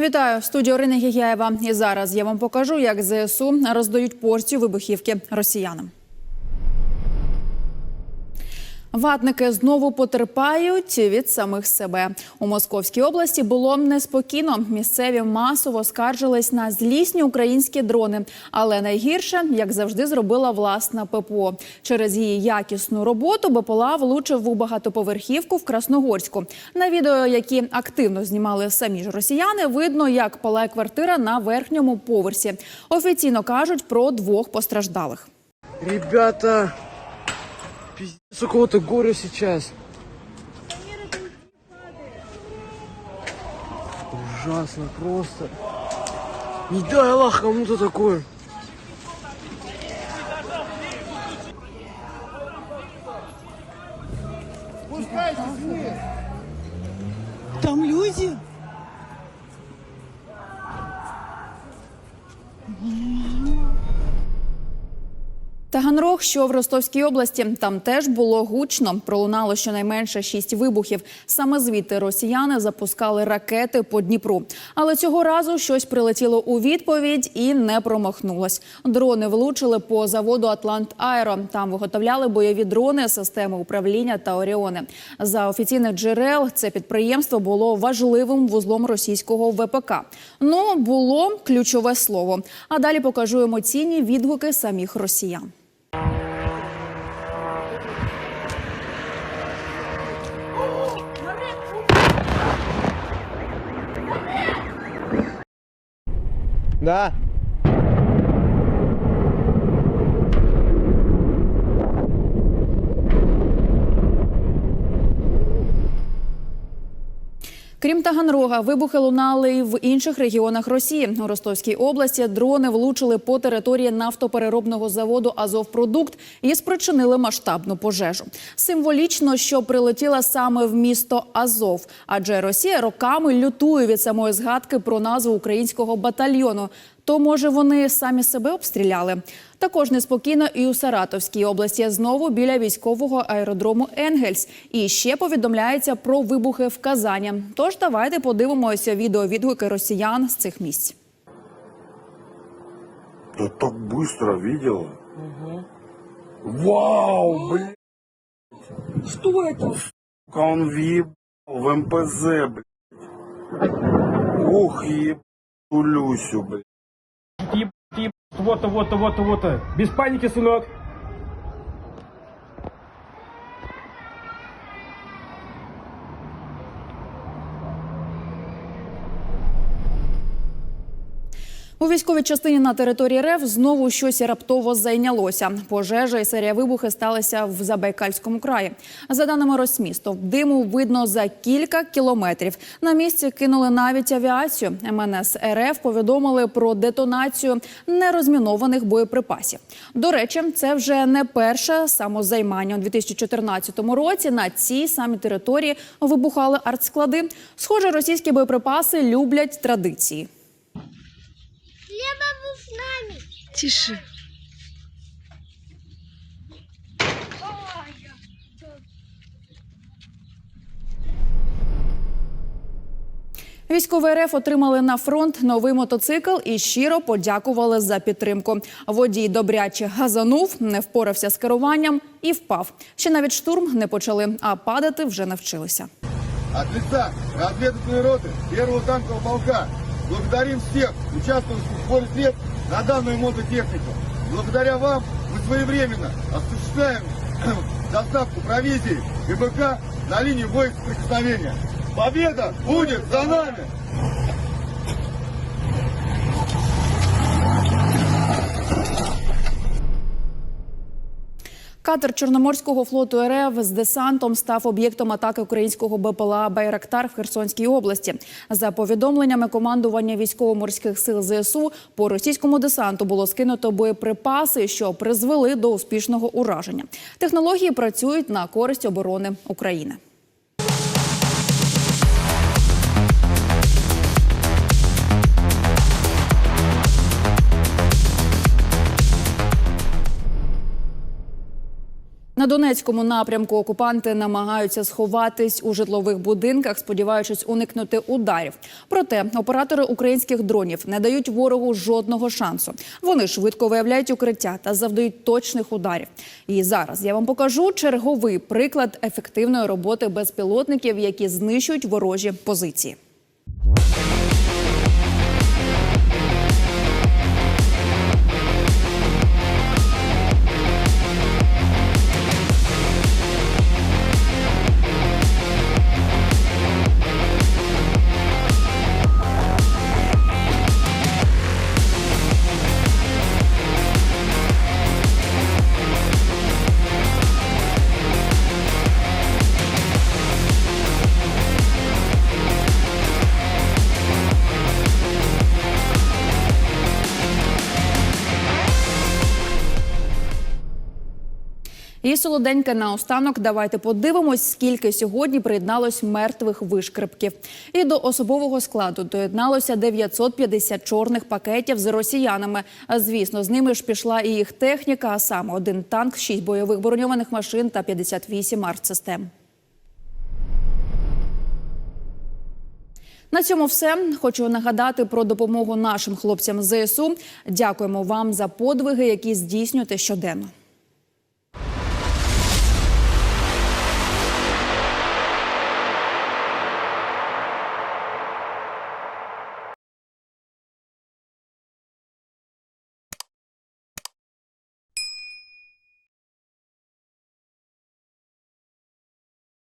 Вітаю студію Орина Гігяєва. І зараз я вам покажу, як ЗСУ роздають порцію вибухівки росіянам. Ватники знову потерпають від самих себе. У Московській області було неспокійно. Місцеві масово скаржились на злісні українські дрони. Але найгірше, як завжди, зробила власна ППО. Через її якісну роботу БПЛА влучив у багатоповерхівку в Красногорську. На відео, які активно знімали самі ж росіяни, видно, як палає квартира на верхньому поверсі. Офіційно кажуть про двох постраждалих. Ребята, пиздец, у кого-то горе сейчас. Ужасно просто. Не дай Аллах кому-то такое. Там люди? Таганрог, що в Ростовській області, там теж було гучно. Пролунало щонайменше шість вибухів. Саме звідти росіяни запускали ракети по Дніпру. Але цього разу щось прилетіло у відповідь і не промахнулось. Дрони влучили по заводу Атлант Аеро. Там виготовляли бойові дрони, системи управління та Оріони. За офіційних джерел це підприємство було важливим вузлом російського ВПК. Ну було ключове слово. А далі покажу емоційні відгуки самих росіян. Да. Крім Таганрога, вибухи лунали й в інших регіонах Росії. У Ростовській області дрони влучили по території нафтопереробного заводу Азовпродукт і спричинили масштабну пожежу. Символічно, що прилетіла саме в місто Азов, адже Росія роками лютує від самої згадки про назву українського батальйону. То може вони самі себе обстріляли? Також неспокійно і у Саратовській області знову біля військового аеродрому Енгельс. І ще повідомляється про вибухи в Казані. Тож давайте подивимося відеовідгуки росіян з цих місць. Ты так быстро видела? Вау, блин, Что это? он въебал в МПЗ, блядь. Ух, еб... Люсю, блядь. Еб, вот-то, вот-то, вот-то, вот-то. Без паники, сынок. У військовій частині на території РФ знову щось раптово зайнялося. Пожежа і серія вибухи сталися в Забайкальському краї. За даними Росмісту, диму видно за кілька кілометрів. На місці кинули навіть авіацію. МНС РФ повідомили про детонацію нерозмінованих боєприпасів. До речі, це вже не перше самозаймання. У 2014 році на цій самій території вибухали артсклади. Схоже, російські боєприпаси люблять традиції. Тише. Військовий РФ отримали на фронт новий мотоцикл і щиро подякували за підтримку. Водій добряче газанув, не впорався з керуванням і впав. Ще навіть штурм не почали, а падати вже навчилися. От лица разведывательной роты первого танкового полка благодарим всех участвующих в средств на данную мототехнику. Благодаря вам мы своевременно осуществляем доставку провизии и БК на линии боеприкосновения. Победа будет за нами! Катер Чорноморського флоту РФ з десантом став об'єктом атаки українського БПЛА Байрактар в Херсонській області. За повідомленнями командування військово-морських сил ЗСУ по російському десанту було скинуто боєприпаси, що призвели до успішного ураження. Технології працюють на користь оборони України. На Донецькому напрямку окупанти намагаються сховатись у житлових будинках, сподіваючись уникнути ударів. Проте оператори українських дронів не дають ворогу жодного шансу. Вони швидко виявляють укриття та завдають точних ударів. І зараз я вам покажу черговий приклад ефективної роботи безпілотників, які знищують ворожі позиції. І солоденьке наостанок. Давайте подивимось, скільки сьогодні приєдналось мертвих вишкрипків. І до особового складу доєдналося 950 чорних пакетів з росіянами. А звісно, з ними ж пішла і їх техніка, а саме один танк, 6 бойових броньованих машин та 58 артсистем. На цьому все хочу нагадати про допомогу нашим хлопцям ЗСУ. Дякуємо вам за подвиги, які здійснюєте щоденно.